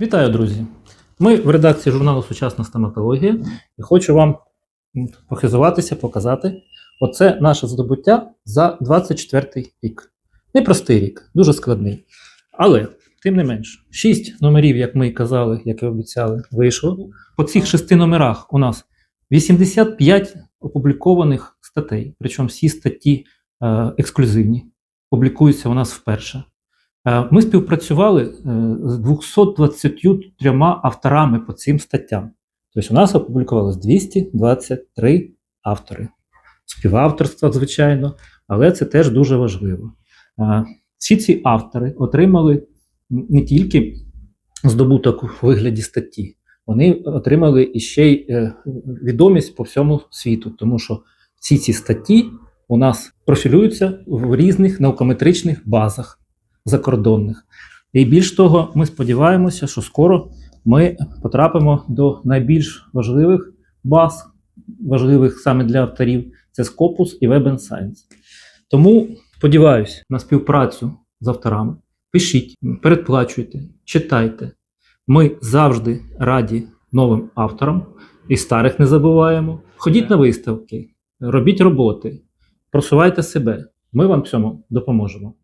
Вітаю, друзі! Ми в редакції журналу Сучасна стоматологія і хочу вам похизуватися, показати. Оце наше здобуття за 24 рік. Непростий рік, дуже складний. Але, тим не менш, 6 номерів, як ми і казали, як і обіцяли, вийшло. По цих шести номерах у нас 85 опублікованих статей, причому всі статті е, ексклюзивні, публікуються у нас вперше. Е, Ми співпрацювали е, з 223 авторами по цим статтям. Тобто у нас опублікувалось 223 автори. Співавторства, звичайно, але це теж дуже важливо. Е, Всі ці автори отримали не тільки здобуток у вигляді статті, вони отримали іще й відомість по всьому світу, тому що всі ці статті у нас профілюються в різних наукометричних базах закордонних. І більш того, ми сподіваємося, що скоро ми потрапимо до найбільш важливих баз, важливих саме для авторів, це Scopus і Web Science. Тому сподіваюся на співпрацю з авторами. Пишіть, передплачуйте, читайте. Ми завжди раді новим авторам і старих не забуваємо. Ходіть на виставки, робіть роботи, просувайте себе. Ми вам в цьому допоможемо.